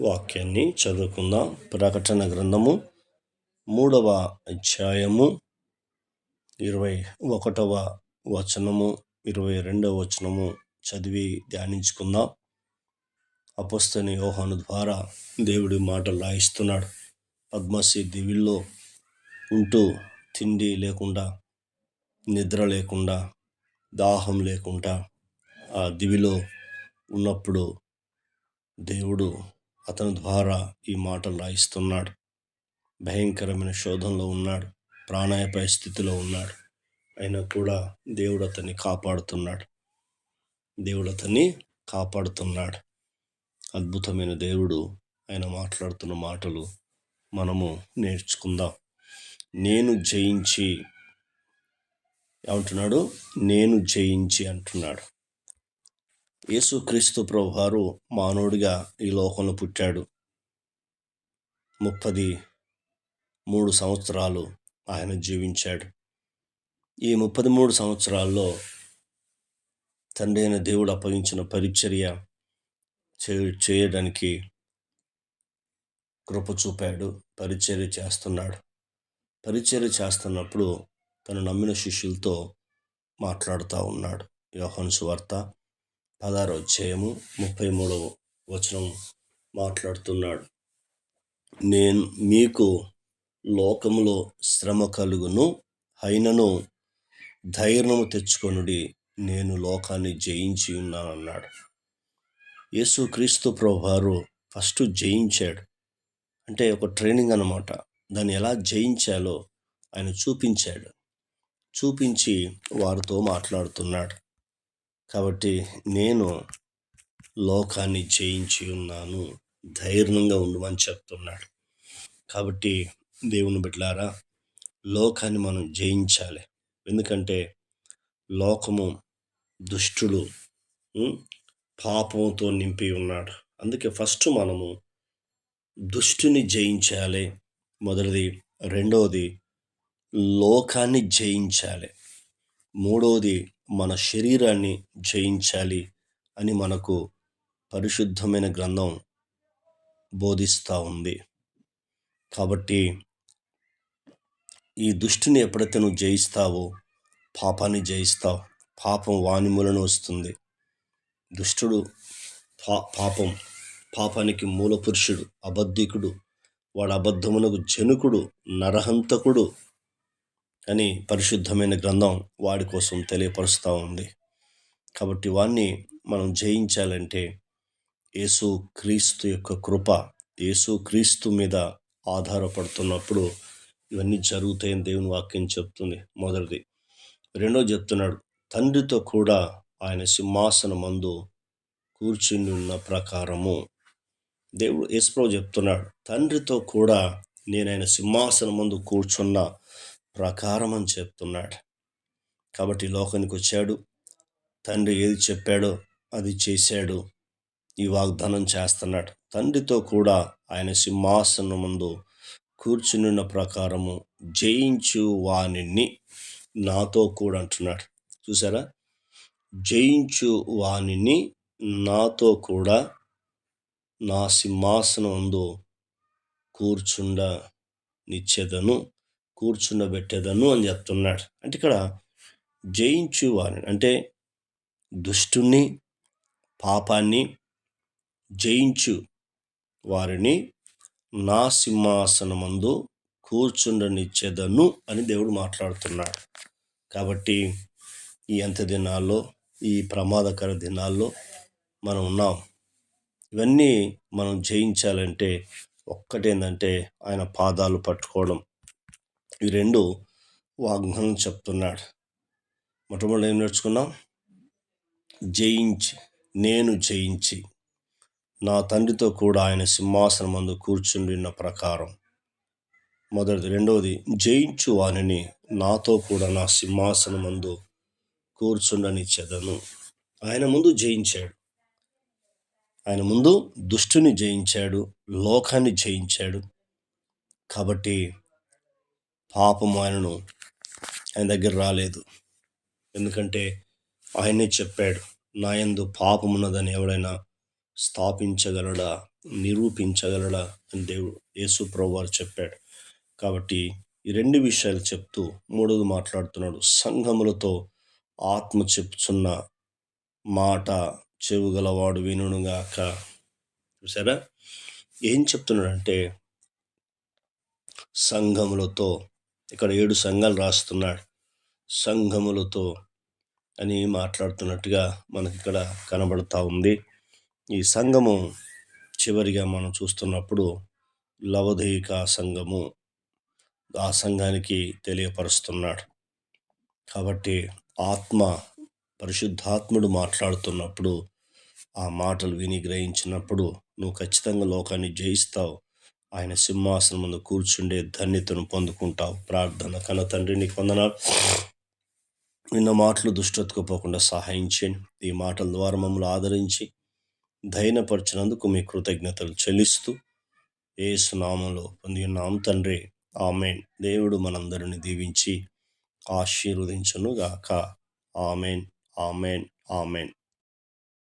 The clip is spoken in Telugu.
వాక్యాన్ని చదువుకుందాం. ప్రకటన గ్రంథము మూడవ అధ్యాయము ఇరవై ఒకటవ వచనము ఇరవై రెండవ వచనము చదివి ధ్యానించుకుందాం. అపస్తని యోహాను ద్వారా దేవుడి మాటలు రాయిస్తున్నాడు పద్మశ్రీ దివిల్లో ఉంటూ తిండి లేకుండా నిద్ర లేకుండా దాహం లేకుండా ఆ దివిలో ఉన్నప్పుడు దేవుడు అతని ద్వారా ఈ మాటలు రాయిస్తున్నాడు. భయంకరమైన శోధంలో ఉన్నాడు. ప్రాణాయపాయ స్థితిలో ఉన్నాడు. అయినా కూడా దేవుడు అతన్ని కాపాడుతున్నాడు. దేవుడు అతన్ని కాపాడుతున్నాడు. అద్భుతమైన దేవుడు ఆయన మాట్లాడుతున్న మాటలు మనము నేర్చుకుందాం. నేను జయించి ఏమంటున్నాడు? నేను జయించి అంటున్నాడు. యేసుక్రీస్తు ప్రభువారు మానవుడిగా ఈ లోకంలో పుట్టాడు. ముప్పది మూడు సంవత్సరాలు ఆయన జీవించాడు. ఈ ముప్పది మూడు సంవత్సరాల్లో తండ్రి అయిన దేవుడు అప్పగించిన పరిచర్య చేయడానికి కృప చూపాడు పరిచర్య చేస్తున్నాడు. పరిచర్య చేస్తున్నప్పుడు తను నమ్మిన శిష్యులతో మాట్లాడుతూ ఉన్నాడు. యోహన్ సువార్త పదహారు అధ్యాయము ముప్పై మూడవ వచనం మాట్లాడుతున్నాడు. నేను మీకు లోకములో శ్రమ కలుగును అయినను ధైర్యము తెచ్చుకొనుడి నేను లోకాన్ని జయించి ఉన్నానన్నాడు. యేసు క్రీస్తు ప్రభువారు ఫస్ట్ జయించాడు. అంటే ఒక ట్రైనింగ్ అనమాట దాన్ని ఎలా జయించాలో ఆయన చూపించాడు. చూపించి వారితో మాట్లాడుతున్నాడు. కాబట్టి నేను లోకాన్ని జయించి ఉన్నాను ధైర్యంగా ఉండమని చెప్తున్నాడు. కాబట్టి దేవుని బిడ్డలారా లోకాన్ని మనం జయించాలి. ఎందుకంటే లోకము దుష్టుడు పాపంతో నింపి ఉన్నాడు. అందుకే ఫస్ట్ మనము దుష్టుని జయించాలి. మొదటిది రెండవది లోకాన్ని జయించాలి. మూడవది మన శరీరాన్ని జయించాలి అని మనకు పరిశుద్ధమైన గ్రంథం బోధిస్తూ ఉంది. కాబట్టి ఈ దుష్టిని ఎప్పుడైతే నువ్వు జయిస్తావో పాపాన్ని జయిస్తావు పాపం వానిమూలను వస్తుంది. దుష్టుడు పా పాపం పాపానికి మూల పురుషుడు అబద్ధికుడు వాడు అబద్ధమునకు జనుకుడు నరహంతకుడు అని పరిశుద్ధమైన గ్రంథం వాడి కోసం తెలియపరుస్తూ ఉంది. కాబట్టి వాణ్ణి మనం జయించాలంటే యేసు క్రీస్తు యొక్క కృప యేసు క్రీస్తు మీద ఆధారపడుతున్నప్పుడు ఇవన్నీ జరుగుతాయని దేవుని వాక్యం చెప్తుంది మొదటిది. రెండో చెప్తున్నాడు తండ్రితో కూడా ఆయన సింహాసనం మందు కూర్చుని ఉన్న ప్రకారము. దేవుడు యేసుప్రభు చెప్తున్నాడు తండ్రితో కూడా నేను ఆయన సింహాసనం ముందు కూర్చున్న ప్రకారం అని చెప్తున్నాడు. కాబట్టి లోకానికి వచ్చాడు. తండ్రి ఏది చెప్పాడో అది చేశాడు. ఈ వాగ్దానం చేస్తున్నాడు. తండ్రితో కూడా ఆయన సింహాసనం ముందు కూర్చున్న ప్రకారము జయించు వాణిని నాతో కూడా అంటున్నాడు. చూసారా? జయించు వాణిని నాతో కూడా నా సింహాసనం ముందు కూర్చుండ నిచ్చేదను కూర్చుండబెట్టేదను అని చెప్తున్నాడు. అంటే ఇక్కడ జయించు వారిని అంటే దుష్టుని పాపాన్ని జయించు. వారిని నా సింహాసనమందు కూర్చుండనిచ్చేదను అని దేవుడు మాట్లాడుతున్నాడు. కాబట్టి ఈ అంత దినాల్లో ఈ ప్రమాదకర దినాల్లో మనం ఉన్నాం. ఇవన్నీ మనం జయించాలంటే ఒక్కటేందంటే ఆయన పాదాలు పట్టుకోవడం. ఈ రెండు వాగ్దానం చెప్తున్నాడు. మొట్టమొదటి ఏం నేర్చుకున్నాం? జయించి నేను జయించి నా తండ్రితో కూడా ఆయన సింహాసనం అందు కూర్చుండిన ప్రకారం. మొదటిది. రెండవది జయించు వాణిని నాతో కూడా నా సింహాసనం మందు చెదను. ఆయన ముందు జయించాడు. ఆయన ముందు దుష్టుని జయించాడు లోకాన్ని జయించాడు. కాబట్టి పాపం ఆయనను ఆయన దగ్గర రాలేదు. ఎందుకంటే ఆయనే చెప్పాడు నాయందు పాపమున్నదని ఎవడైనా స్థాపించగలడా నిరూపించగలడా అని దేవుడు యేసు ప్రభువారు చెప్పాడు. కాబట్టి ఈ రెండు విషయాలు చెప్తూ మూడోది మాట్లాడుతున్నాడు. సంఘములతో ఆత్మ చెప్తున్న మాట చెవుగలవాడు వినుగాక చూసారా ఏం చెప్తున్నాడంటే సంఘములతో ఇక్కడ ఏడు సంఘాలు రాస్తున్నాడు. సంఘములతో అని మాట్లాడుతున్నట్టుగా మనకి ఇక్కడ కనబడతా ఉంది. ఈ సంఘము చివరిగా మనం చూస్తున్నప్పుడు లవధేయిక సంఘము ఆ సంఘానికి తెలియపరుస్తున్నాడు. కాబట్టి ఆత్మ పరిశుద్ధాత్ముడు మాట్లాడుతున్నప్పుడు ఆ మాటలు విని గ్రహించినప్పుడు నువ్వు ఖచ్చితంగా లోకాన్ని జయిస్తావు. ఆయన సింహాసనం ముందు కూర్చుండే ధన్యతను పొందుకుంటావు. ప్రార్థన కన తండ్రి నీకు వందనాలు. నిన్న మాటలు దుష్టతకు పోకుండా సహాయం చేయండి. ఈ మాటల ద్వారా మమ్మల్ని ఆదరించి ధైర్యపరిచినందుకు మీ కృతజ్ఞతలు చెల్లిస్తూ ఏసునామంలో పొంది ఉన్నాం తండ్రి. ఆమెన్. దేవుడు మనందరిని దీవించి ఆశీర్వదించనుగాక. ఆమెన్. ఆమెన్. ఆమెన్.